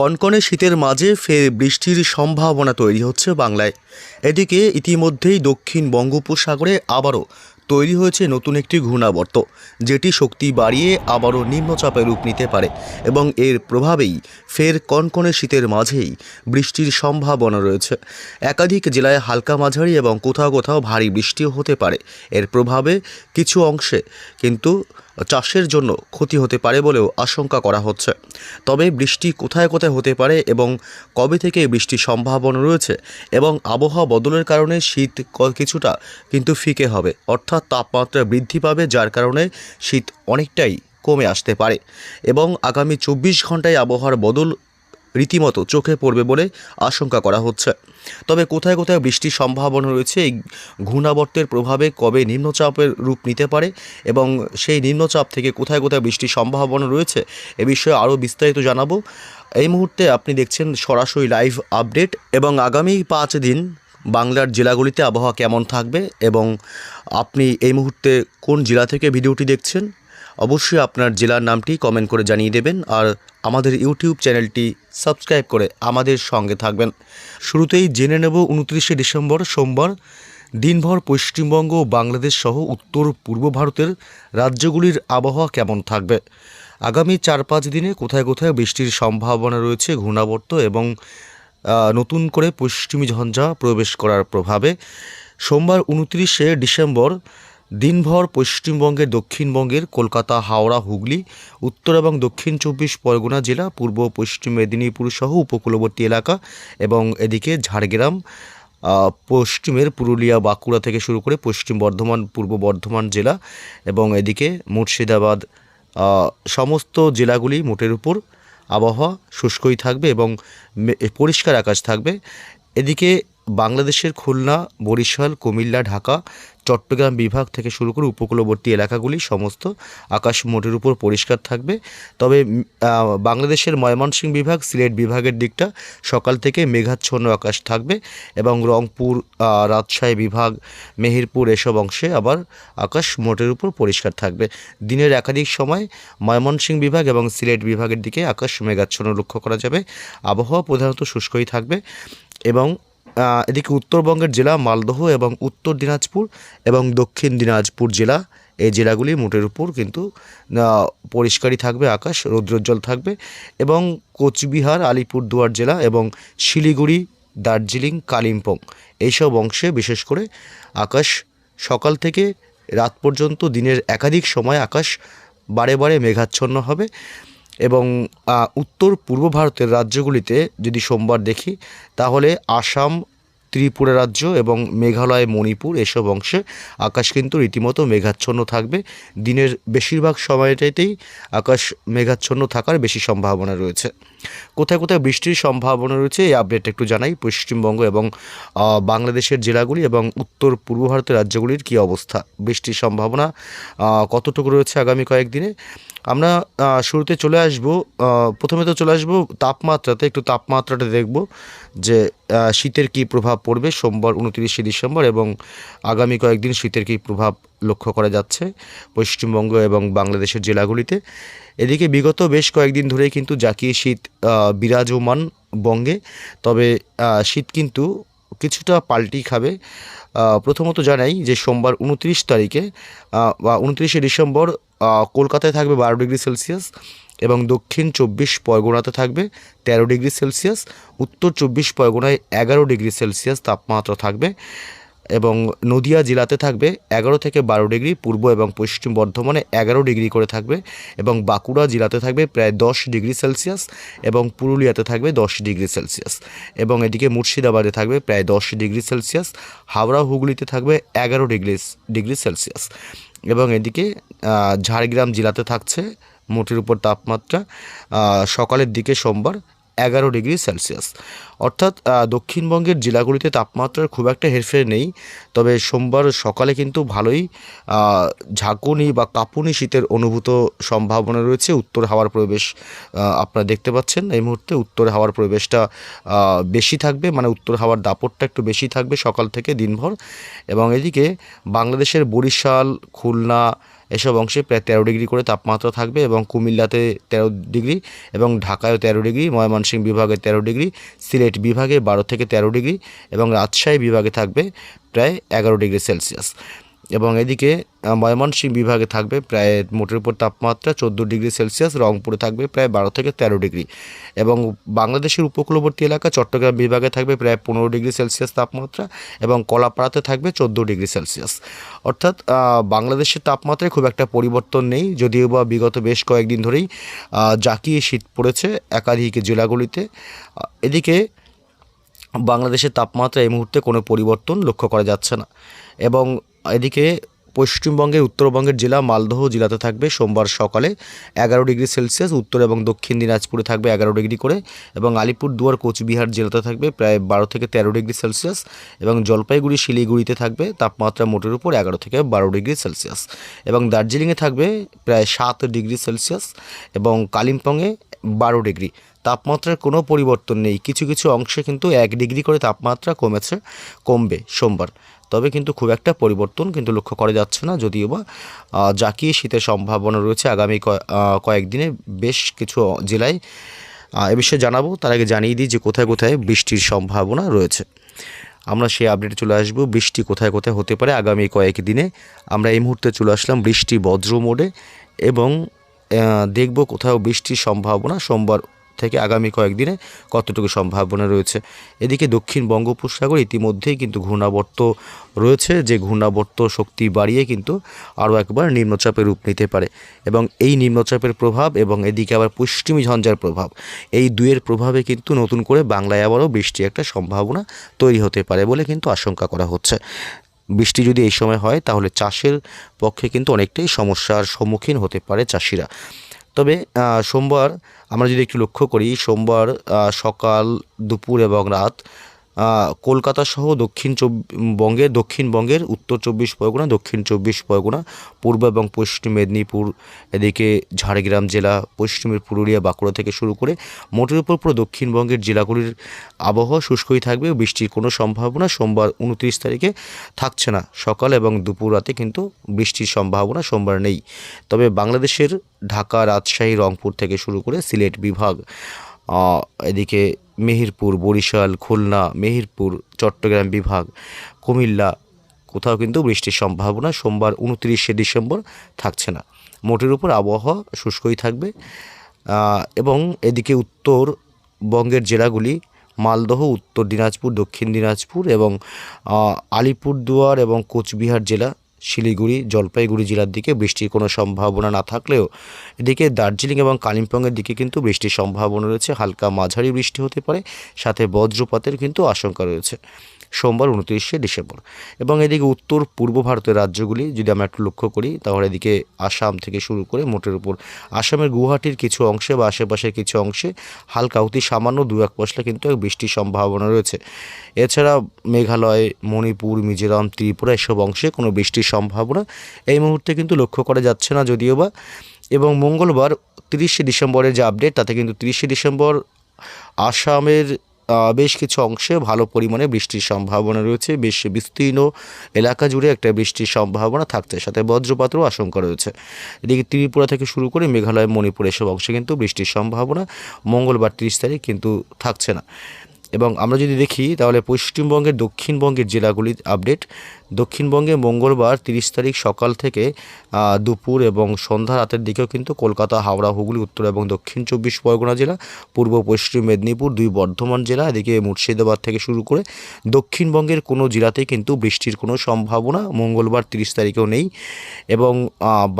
কনকনে শীতের মাঝে ফের বৃষ্টির সম্ভাবনা তৈরি হচ্ছে বাংলায়। এদিকে ইতিমধ্যেই দক্ষিণ বঙ্গোপসাগরে আবারও তৈরি হয়েছে নতুন একটি ঘূর্ণাবর্ত, যেটি শক্তি বাড়িয়ে আবারও নিম্নচাপে রূপ নিতে পারে এবং এর প্রভাবেই ফের কনকনে শীতের মাঝেই বৃষ্টির সম্ভাবনা রয়েছে। একাধিক জেলায় হালকা মাঝারি এবং কোথাও কোথাও ভারী বৃষ্টিও হতে পারে। এর প্রভাবে কিছু অংশে কিন্তু চাষের জন্য ক্ষতি হতে পারে বলেও আশঙ্কা করা হচ্ছে। তবে বৃষ্টি কোথায় কোথায় হতে পারে এবং কবে থেকে বৃষ্টির সম্ভাবনা রয়েছে এবং আবহাওয়া বদলের কারণে শীত কিছুটা কিন্তু ফিকে হবে, অর্থাৎ তাপমাত্রা বৃদ্ধি পাবে, যার কারণে শীত অনেকটাই কমে আসতে পারে। এবং আগামী চব্বিশ ঘন্টায় আবহাওয়ার বদল রীতিমতো চোখে পড়বে বলে আশঙ্কা করা হচ্ছে। তবে কোথায় কোথায় বৃষ্টির সম্ভাবনা রয়েছে, এই ঘূর্ণাবর্তের প্রভাবে কবে নিম্নচাপের রূপ নিতে পারে এবং সেই নিম্নচাপ থেকে কোথায় কোথায় বৃষ্টির সম্ভাবনা রয়েছে, এ বিষয়ে আরও বিস্তারিত জানাব। এই মুহূর্তে আপনি দেখছেন সরাসরি লাইভ আপডেট এবং আগামী পাঁচ দিন বাংলার জেলাগুলিতে আবহাওয়া কেমন থাকবে এবং আপনি এই মুহূর্তে কোন জেলা থেকে ভিডিওটি দেখছেন অবশ্যই আপনার জেলার নামটি কমেন্ট করে জানিয়ে দেবেন আর আমাদের ইউটিউব চ্যানেলটি সাবস্ক্রাইব করে আমাদের সঙ্গে থাকবেন। শুরুতেই জেনে নেব উনত্রিশে ডিসেম্বর সোমবার দিনভর পশ্চিমবঙ্গ বাংলাদেশ সহ উত্তর পূর্ব ভারতের রাজ্যগুলির আবহাওয়া কেমন থাকবে? আগামী চার পাঁচ দিনে কোথায় কোথায় বৃষ্টির সম্ভাবনা রয়েছে ঘূর্ণাবর্ত এবং নতুন করে পশ্চিমী ঝঞ্ঝা প্রবেশ করার প্রভাবে? সোমবার উনত্রিশে ডিসেম্বর দিনভর পশ্চিমবঙ্গের দক্ষিণবঙ্গের কলকাতা, হাওড়া, হুগলি, উত্তর এবং দক্ষিণ চব্বিশ পরগনা জেলা, পূর্ব পশ্চিম মেদিনীপুর সহ উপকূলবর্তী এলাকা এবং এদিকে ঝাড়গ্রাম পশ্চিমের পুরুলিয়া, বাঁকুড়া থেকে শুরু করে পশ্চিম বর্ধমান, পূর্ব বর্ধমান জেলা এবং এদিকে মুর্শিদাবাদ সমস্ত জেলাগুলি মোটের উপর আবহাওয়া শুষ্কই থাকবে এবং পরিষ্কার আকাশ থাকবে। এদিকে বাংলাদেশের খুলনা, বরিশাল, কুমিল্লা, ঢাকা চট্টগ্রাম বিভাগ থেকে শুরু করে উপকূলবর্তী এলাকাগুলি সমস্ত আকাশ মোটের উপর পরিষ্কার থাকবে। তবে বাংলাদেশের ময়মনসিংহ বিভাগ, সিলেট বিভাগের দিকটা সকাল থেকে মেঘাচ্ছন্ন আকাশ থাকবে এবং রংপুর রাজশাহী বিভাগ, মেহেরপুর এসব অংশে আবার আকাশ মোটের উপর পরিষ্কার থাকবে। দিনের একাধিক সময় ময়মনসিংহ বিভাগ এবং সিলেট বিভাগের দিকে আকাশ মেঘাচ্ছন্ন লক্ষ্য করা যাবে। আবহাওয়া প্রধানত শুষ্কই থাকবে এবং এদিকে উত্তরবঙ্গের জেলা মালদহ এবং উত্তর দিনাজপুর এবং দক্ষিণ দিনাজপুর জেলা, এই জেলাগুলি মোটের উপর কিন্তু পরিষ্কারই থাকবে, আকাশ রৌদ্রোজ্জ্বল থাকবে এবং কোচবিহার, আলিপুরদুয়ার জেলা এবং শিলিগুড়ি, দার্জিলিং, কালিম্পং এইসব অংশে বিশেষ করে আকাশ সকাল থেকে রাত পর্যন্ত দিনের একাধিক সময় আকাশ বারে বারে মেঘাচ্ছন্ন হবে এবং উত্তর পূর্ব ভারতের রাজ্যগুলিতে যদি সোমবার দেখি তাহলে আসাম ত্রিপুরা রাজ্য এবং মেঘালয়, মণিপুর এসব অংশে আকাশ কিন্তু রীতিমতো মেঘাচ্ছন্ন থাকবে। দিনের বেশিরভাগ সময়টাতেই আকাশ মেঘাচ্ছন্ন থাকার বেশি সম্ভাবনা রয়েছে। কোথায় কোথায় বৃষ্টির সম্ভাবনা রয়েছে এই আপডেট একটু জানাই। পশ্চিমবঙ্গ এবং বাংলাদেশের জেলাগুলি এবং উত্তর পূর্ব ভারতের রাজ্যগুলির কী অবস্থা? বৃষ্টির সম্ভাবনা কতটুকু রয়েছে আগামী কয়েকদিনে? আমরা শুরুতে চলে আসব প্রথমে তো চলে আসব তাপমাত্রাতে, একটু তাপমাত্রাটা দেখব যে শীতের কী প্রভাব পড়বে সোমবার উনত্রিশে ডিসেম্বর এবং আগামী কয়েকদিন শীতের কী প্রভাব লক্ষ্য করা যাচ্ছে পশ্চিমবঙ্গ এবং বাংলাদেশের জেলাগুলিতে। এদিকে বিগত বেশ কয়েকদিন ধরেই কিন্তু জাকিয়ে শীত বিরাজমান বঙ্গে, তবে শীত কিন্তু কিছুটা পাল্টি খাবে। প্রথমত জানাই যে সোমবার উনত্রিশ তারিখে বা উনত্রিশে ডিসেম্বর কলকাতায় থাকবে বারো ডিগ্রি সেলসিয়াস এবং দক্ষিণ চব্বিশ পরগনাতে থাকবে তেরো ডিগ্রি সেলসিয়াস, উত্তর চব্বিশ পরগনায় এগারো ডিগ্রি সেলসিয়াস তাপমাত্রা থাকবে। এবং নদিয়া জেলাতে থাকবে এগারো থেকে বারো ডিগ্রি, পূর্ব এবং পশ্চিম বর্ধমানে এগারো ডিগ্রি করে থাকবে এবং বাঁকুড়া জেলাতে থাকবে প্রায় দশ ডিগ্রি সেলসিয়াস এবং পুরুলিয়াতে থাকবে দশ ডিগ্রি সেলসিয়াস এবং এদিকে মুর্শিদাবাদে থাকবে প্রায় দশ ডিগ্রি সেলসিয়াস, হাওড়া হুগলিতে থাকবে এগারো ডিগ্রি ডিগ্রি সেলসিয়াস এবং এদিকে ঝাড়গ্রাম জেলাতে থাকছে মোটের উপর তাপমাত্রা সকালের দিকে সোমবার এগারো ডিগ্রি সেলসিয়াস। অর্থাৎ দক্ষিণবঙ্গের জেলাগুলিতে তাপমাত্রার খুব একটা হেরফের নেই। তবে সোমবার সকালে কিন্তু ভালোই ঝাঁকুনি বা কাঁপুনি শীতের অনুভূত সম্ভাবনা রয়েছে। উত্তর হাওয়ার প্রবেশ আপনারা দেখতে পাচ্ছেন। এই মুহূর্তে উত্তর হাওয়ার প্রবেশটা বেশি থাকবে। মানে উত্তর হাওয়ার দাপটটা একটু বেশি থাকবে সকাল থেকে দিনভর। এবং এদিকে বাংলাদেশের বরিশাল, খুলনা এসব অংশে প্রায় তেরো ডিগ্রি করে তাপমাত্রা থাকবে এবং কুমিল্লাতে তেরো ডিগ্রি এবং ঢাকায়ও তেরো ডিগ্রি, ময়মনসিংহ বিভাগে তেরো ডিগ্রি, সিলেট বিভাগে বারো থেকে তেরো ডিগ্রি এবং রাজশাহী বিভাগে থাকবে প্রায় এগারো ডিগ্রি সেলসিয়াস। এবং এদিকে ময়মনসিংহ বিভাগে থাকবে প্রায় মোটের উপর তাপমাত্রা চোদ্দ ডিগ্রি সেলসিয়াস, রংপুরে থাকবে প্রায় বারো থেকে তেরো ডিগ্রি। এবং বাংলাদেশের উপকূলবর্তী এলাকা, চট্টগ্রাম বিভাগে থাকবে প্রায় পনেরো ডিগ্রি সেলসিয়াস তাপমাত্রা এবং কলাপাড়াতে থাকবে চোদ্দ ডিগ্রি সেলসিয়াস। অর্থাৎ বাংলাদেশের তাপমাত্রায় খুব একটা পরিবর্তন নেই, যদিও বা বিগত বেশ কয়েকদিন ধরেই জাঁকিয়ে শীত পড়েছে একাধিক জেলাগুলিতে। এদিকে, বাংলাদেশের তাপমাত্রা এই মুহূর্তে কোনো পরিবর্তন লক্ষ্য করা যাচ্ছে না। এবং এদিকে পশ্চিমবঙ্গের, উত্তরবঙ্গের জেলা মালদহ জেলাতে থাকবে। সোমবার সকালে এগারো ডিগ্রি সেলসিয়াস, উত্তর এবং দক্ষিণ দিনাজপুরে থাকবে এগারো ডিগ্রি করে এবং আলিপুরদুয়ার, কোচবিহার জেলাতে থাকবে প্রায় বারো থেকে তেরো ডিগ্রি সেলসিয়াস এবং জলপাইগুড়ি, শিলিগুড়িতে থাকবে তাপমাত্রা মোটের উপর এগারো থেকে বারো ডিগ্রি সেলসিয়াস এবং দার্জিলিংয়ে থাকবে প্রায় সাত ডিগ্রি সেলসিয়াস এবং কালিম্পংয়ে বারো ডিগ্রি। তাপমাত্রার কোনো পরিবর্তন নেই। কিছু কিছু অংশে কিন্তু এক ডিগ্রি করে তাপমাত্রা কমেছে, কমবে সোমবার। তবে কিন্তু খুব একটা পরিবর্তন কিন্তু লক্ষ্য করা যাচ্ছে না, যদিও বা জাকিয়ে শীতের সম্ভাবনা রয়েছে আগামী কয়েকদিনে। বেশ কিছু জেলায় এ বিষয়ে জানাব। তার আগে জানিয়ে দিই যে কোথায় কোথায় বৃষ্টির সম্ভাবনা রয়েছে। আমরা সেই আপডেটে চলে আসব। বৃষ্টি কোথায় কোথায় হতে পারে আগামী কয়েক দিনে। আমরা এই মুহূর্তে চলে আসলাম বৃষ্টি বজ্র মোডে এবং দেখব কোথাও বৃষ্টির সম্ভাবনা। সোমবার থেকে আগামী কয়েকদিনে কতটুকু সম্ভাবনা রয়েছে। এদিকে দক্ষিণ বঙ্গোপসাগর ইতিমধ্যেই কিন্তু ঘূর্ণাবর্ত রয়েছে, যে ঘূর্ণাবর্ত শক্তি বাড়িয়ে কিন্তু আরও একবার নিম্নচাপের রূপ নিতে পারে। এবং এই নিম্নচাপের প্রভাব এবং এদিকে আবার পশ্চিমী ঝঞ্ঝার প্রভাব, এই দুয়ের প্রভাবে কিন্তু নতুন করে বাংলায় আবারও বৃষ্টির একটা সম্ভাবনা তৈরি হতে পারে বলে কিন্তু আশঙ্কা করা হচ্ছে। বৃষ্টি যদি এই সময় হয়, তাহলে চাষের পক্ষে কিন্তু অনেকটাই সমস্যার সম্মুখীন হতে পারে চাষিরা। তবে সোমবার আমরা যদি একটু লক্ষ্য করি সোমবার সকাল দুপুর এবং রাত কলকাতা সহ দক্ষিণ বঙ্গের দক্ষিণবঙ্গের উত্তর চব্বিশ পরগনা, দক্ষিণ চব্বিশ পরগনা, পূর্ব এবং পশ্চিম মেদিনীপুর, এদিকে ঝাড়গ্রাম জেলা, পশ্চিমের পুরুলিয়া, বাঁকুড়া থেকে শুরু করে মোটের উপর পুরো দক্ষিণবঙ্গের জেলাগুলির আবহাওয়া শুষ্কই থাকবে, বৃষ্টির কোনো সম্ভাবনা সোমবার উনত্রিশ তারিখে থাকছে না। সকাল এবং দুপুর রাতে কিন্তু বৃষ্টির সম্ভাবনা সোমবার নেই। তবে বাংলাদেশের ঢাকা, রাজশাহী, রংপুর থেকে শুরু করে সিলেট বিভাগ এদিকে মেহেরপুর, বরিশাল, খুলনা, মেহেরপুর, চট্টগ্রাম বিভাগ, কুমিল্লা, কোথাও কিন্তু বৃষ্টির সম্ভাবনা সোমবার উনত্রিশে ডিসেম্বর থাকছে না। মোটের উপর আবহাওয়া শুষ্কই থাকবে এবং এদিকে উত্তরবঙ্গের জেলাগুলি মালদহ, উত্তর দিনাজপুর, দক্ষিণ দিনাজপুর এবং আলিপুরদুয়ার এবং কোচবিহার জেলা শিলিগুড়ি, জলপাইগুড়ি জেলার দিকে বৃষ্টির কোনো সম্ভাবনা না থাকলেও এদিকে দার্জিলিং এবং কালিম্পংয়ের দিকে কিন্তু বৃষ্টির সম্ভাবনা রয়েছে। হালকা মাঝারি বৃষ্টি হতে পারে, সাথে বজ্রপাতের কিন্তু আশঙ্কা রয়েছে। সোমবার উনত্রিশে ডিসেম্বর। এবং এদিকে উত্তর পূর্ব ভারতের রাজ্যগুলি, যদি আমরা একটু লক্ষ্য করি, তাহলে এদিকে আসাম থেকে শুরু করে মোটের উপর। আসামের গুয়াহাটির কিছু অংশে বা আশেপাশের কিছু অংশে হালকা অতি সামান্য দু এক পশলা কিন্তু এক বৃষ্টির সম্ভাবনা রয়েছে। এছাড়া মেঘালয়, মণিপুর, মিজোরাম, ত্রিপুরা এসব অংশে কোনো বৃষ্টির সম্ভাবনা। এই মুহূর্তে কিন্তু লক্ষ্য করা যাচ্ছে না যদিও বা। এবং মঙ্গলবার তিরিশে ডিসেম্বরের যে আপডেট তাতে কিন্তু তিরিশে ডিসেম্বর আসামের বেশ কিছু অংশে ভালো পরিমাণে বৃষ্টির সম্ভাবনা রয়েছে। বেশ বিস্তীর্ণ এলাকা জুড়ে একটা বৃষ্টির সম্ভাবনা থাকছে। সাথে বজ্রপাতেরও আশঙ্কা রয়েছে। এদিকে ত্রিপুরা থেকে শুরু করে মেঘালয়, মণিপুর এসব অংশে কিন্তু বৃষ্টির সম্ভাবনা মঙ্গলবার তিরিশ তারিখ কিন্তু থাকছে না। এবং আমরা যদি দেখি, তাহলে পশ্চিমবঙ্গের দক্ষিণবঙ্গের জেলাগুলির আপডেট দক্ষিণবঙ্গে মঙ্গলবার তিরিশ তারিখ সকাল থেকে দুপুর এবং সন্ধ্যা রাতের দিকেও কিন্তু কলকাতা, হাওড়া, হুগলি, উত্তর এবং দক্ষিণ চব্বিশ পরগনা জেলা, পূর্ব পশ্চিম মেদিনীপুর, দুই বর্ধমান জেলা, এদিকে মুর্শিদাবাদ থেকে শুরু করে দক্ষিণবঙ্গের কোনো জেলাতেই কিন্তু বৃষ্টির কোনো সম্ভাবনা মঙ্গলবার তিরিশ তারিখেও নেই। এবং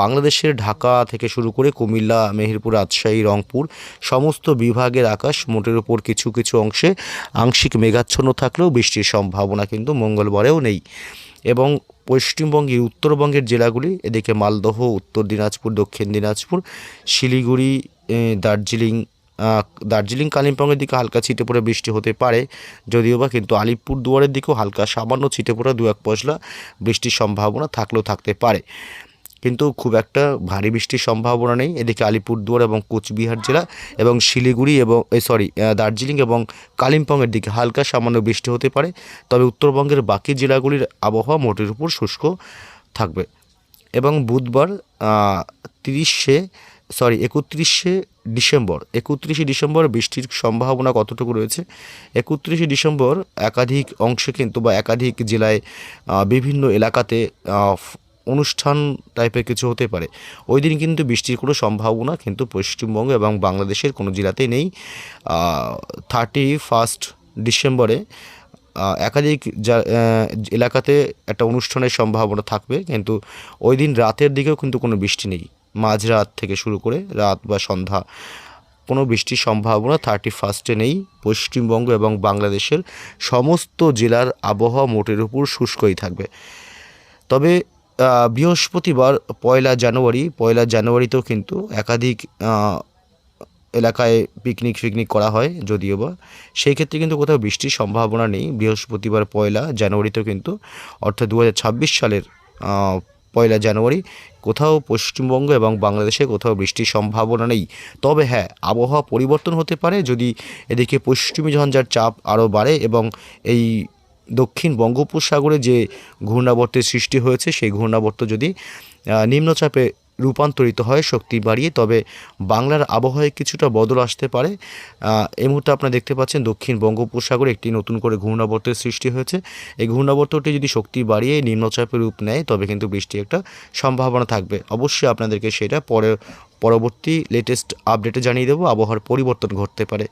বাংলাদেশের ঢাকা থেকে শুরু করে কুমিল্লা, মেহেরপুর, রাজশাহী, রংপুর, সমস্ত বিভাগের আকাশ মোটের উপর কিছু কিছু অংশে আংশিক মেঘাচ্ছন্ন থাকলেও বৃষ্টির সম্ভাবনা কিন্তু মঙ্গলবারেও নেই। এবং পশ্চিমবঙ্গের উত্তরবঙ্গের জেলাগুলি, এদিকে মালদহ, উত্তর দিনাজপুর, দক্ষিণ দিনাজপুর, শিলিগুড়ি দার্জিলিং দার্জিলিং, কালিম্পংয়ের দিকে হালকা ছিটে পড়ে বৃষ্টি হতে পারে। যদিও বা কিন্তু আলিপুর দুয়ারের দিকেও হালকা সামান্য ছিটে পড়া দু এক পশলা বৃষ্টির সম্ভাবনা থাকলেও থাকতে পারে। কিন্তু খুব একটা ভারী বৃষ্টির সম্ভাবনা নেই। এদিকে আলিপুরদুয়ার এবং কোচবিহার জেলা এবং শিলিগুড়ি এবং সরি দার্জিলিং এবং কালিম্পংয়ের দিকে হালকা সামান্য বৃষ্টি হতে পারে। তবে উত্তরবঙ্গের বাকি জেলাগুলির আবহাওয়া মোটের উপর শুষ্ক থাকবে। এবং বুধবার তিরিশে সরি একত্রিশে ডিসেম্বর একত্রিশে ডিসেম্বর বৃষ্টির সম্ভাবনা কতটুকু রয়েছে? একত্রিশে ডিসেম্বর একাধিক অংশে কিন্তু বা একাধিক জেলায় বিভিন্ন এলাকাতে অনুষ্ঠান টাইপের কিছু হতে পারে। ওই দিন কিন্তু বৃষ্টির কোনো সম্ভাবনা কিন্তু পশ্চিমবঙ্গ এবং বাংলাদেশের কোনো জেলাতেই নেই। থার্টি ফার্স্ট ডিসেম্বরে একাধিক এলাকাতে একটা অনুষ্ঠানের সম্ভাবনা থাকবে। কিন্তু ওই দিন রাতের দিকেও কিন্তু কোনো বৃষ্টি নেই। মাঝরাত থেকে শুরু করে রাত বা সন্ধ্যা কোনো বৃষ্টির সম্ভাবনা থার্টি ফার্স্টে নেই। পশ্চিমবঙ্গ এবং বাংলাদেশের সমস্ত জেলার আবহাওয়া মোটের উপর শুষ্কই থাকবে। তবে বৃহস্পতিবার, পয়লা জানুয়ারি, পয়লা জানুয়ারিতেও কিন্তু একাধিক এলাকায় পিকনিক ফিকনিক করা হয় যদিও বা। সেই ক্ষেত্রে কিন্তু কোথাও বৃষ্টির সম্ভাবনা নেই। বৃহস্পতিবার, পয়লা জানুয়ারিতেও কিন্তু, অর্থাৎ দু হাজার ছাব্বিশ সালের পয়লা জানুয়ারি, কোথাও পশ্চিমবঙ্গ এবং বাংলাদেশে কোথাও বৃষ্টির সম্ভাবনা নেই। তবে হ্যাঁ আবহাওয়া পরিবর্তন হতে পারে যদি এদিকে পশ্চিমী ঝঞ্ঝার চাপ আরও বাড়ে এবং এই দক্ষিণ বঙ্গোপসাগরে যে ঘূর্ণাবর্তের সৃষ্টি হয়েছে, সেই ঘূর্ণাবর্ত যদি নিম্নচাপে রূপান্তরিত হয়, শক্তি বাড়িয়ে, তবে বাংলার আবহাওয়ায় কিছুটা বদল আসতে পারে। এই মুহূর্তে আপনারা দেখতে পাচ্ছেন দক্ষিণ বঙ্গোপসাগরে একটি নতুন করে ঘূর্ণাবর্তের সৃষ্টি হয়েছে। এই ঘূর্ণাবর্তটি যদি শক্তি বাড়িয়ে নিম্নচাপের রূপ নেয়, তবে কিন্তু বৃষ্টি একটা সম্ভাবনা থাকবে। অবশ্যই আপনাদেরকে সেটা পরে, পরবর্তী লেটেস্ট আপডেটে জানিয়ে দেবো, আবহাওয়ার পরিবর্তন ঘটতে পারে।